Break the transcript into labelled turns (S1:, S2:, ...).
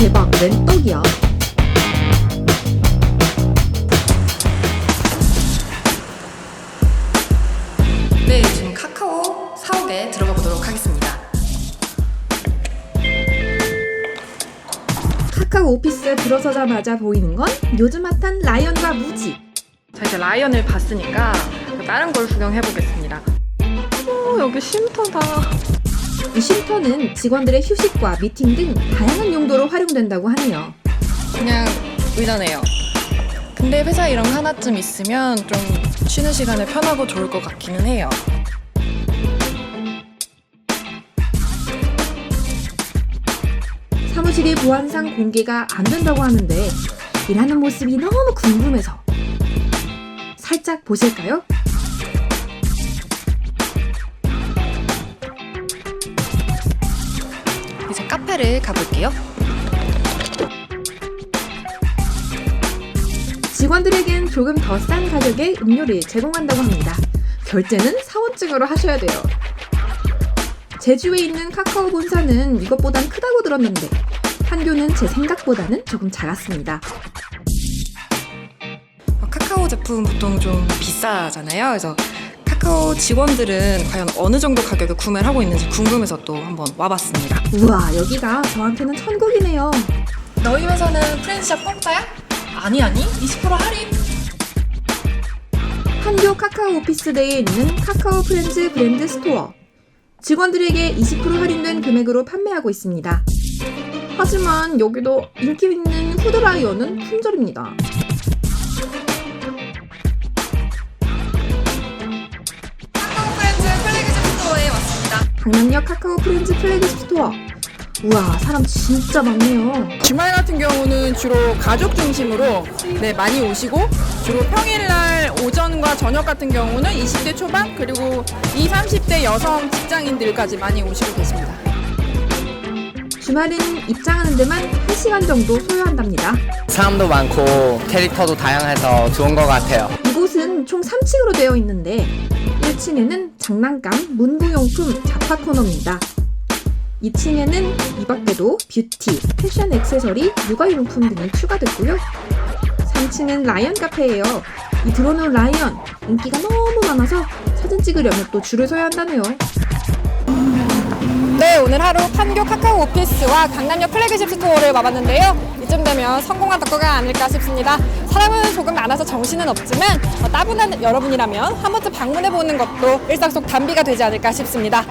S1: 대박 웬 떡이야? 네 지금 카카오 사옥에 들어가 보도록 하겠습니다.
S2: 카카오 오피스에 들어서자마자 보이는 건 요즘 핫한 라이언과 무지.
S1: 자 이제 라이언을 봤으니까 다른 걸 구경해 보겠습니다. 어, 여기 쉼터다.
S2: 쉼터는 직원들의 휴식과 미팅 등 다양한 용도로 활용된다고 하네요.
S1: 그냥 의자네요. 근데 회사 이런 거 하나쯤 있으면 좀 쉬는 시간에 편하고 좋을 것 같기는 해요.
S2: 사무실이 보안상 공개가 안 된다고 하는데 일하는 모습이 너무 궁금해서 살짝 보실까요?
S1: 카페를 가볼게요.
S2: 직원들에겐 조금 더 싼 가격에 음료를 제공한다고 합니다. 결제는 사원증으로 하셔야 돼요. 제주에 있는 카카오 본사는 이것보단 크다고 들었는데 판교는 제 생각보다는 조금 작았습니다.
S1: 어, 카카오 제품 보통 좀 비싸잖아요. 그래서 카카오 직원들은 과연 어느 정도 가격에 구매를 하고 있는지 궁금해서 또 한번 와봤습니다.
S2: 우와 여기가 저한테는 천국이네요.
S1: 너희 회사는 프렌즈샵 공짜야? 아니 아니 20% 할인.
S2: 판교 카카오 오피스대에 있는 카카오 프렌즈 브랜드 스토어. 직원들에게 20% 할인된 금액으로 판매하고 있습니다. 하지만 여기도 인기 있는 후드라이어는 품절입니다. 강남역 카카오 프렌즈 플래그십 스토어. 우와 사람 진짜 많네요.
S3: 주말 같은 경우는 주로 가족 중심으로 네, 많이 오시고 주로 평일날 오전과 저녁 같은 경우는 20대 초반 그리고 20, 30대 여성 직장인들까지 많이 오시고 계십니다.
S2: 주말에는 입장하는 데만 1시간 정도 소요한답니다.
S4: 사람도 많고 캐릭터도 다양해서 좋은 것 같아요.
S2: 이곳은 총 3층으로 되어 있는데 1층에는 장난감, 문구용품, 잡화 코너입니다. 2층에는 이 밖에도 뷰티, 패션 액세서리, 육아용품 등이 추가됐고요. 3층은 라이언 카페예요. 이 들어놓은 라이언 인기가 너무 많아서 사진 찍으려면 또 줄을 서야 한다네요.
S3: 하루 판교 카카오 오피스와 강남역 플래그십 스토어를 와봤는데요. 이쯤 되면 성공한 덕후가 아닐까 싶습니다. 사람은 조금 많아서 정신은 없지만 어, 따분한 여러분이라면 한 번쯤 방문해보는 것도 일상 속 단비가 되지 않을까 싶습니다.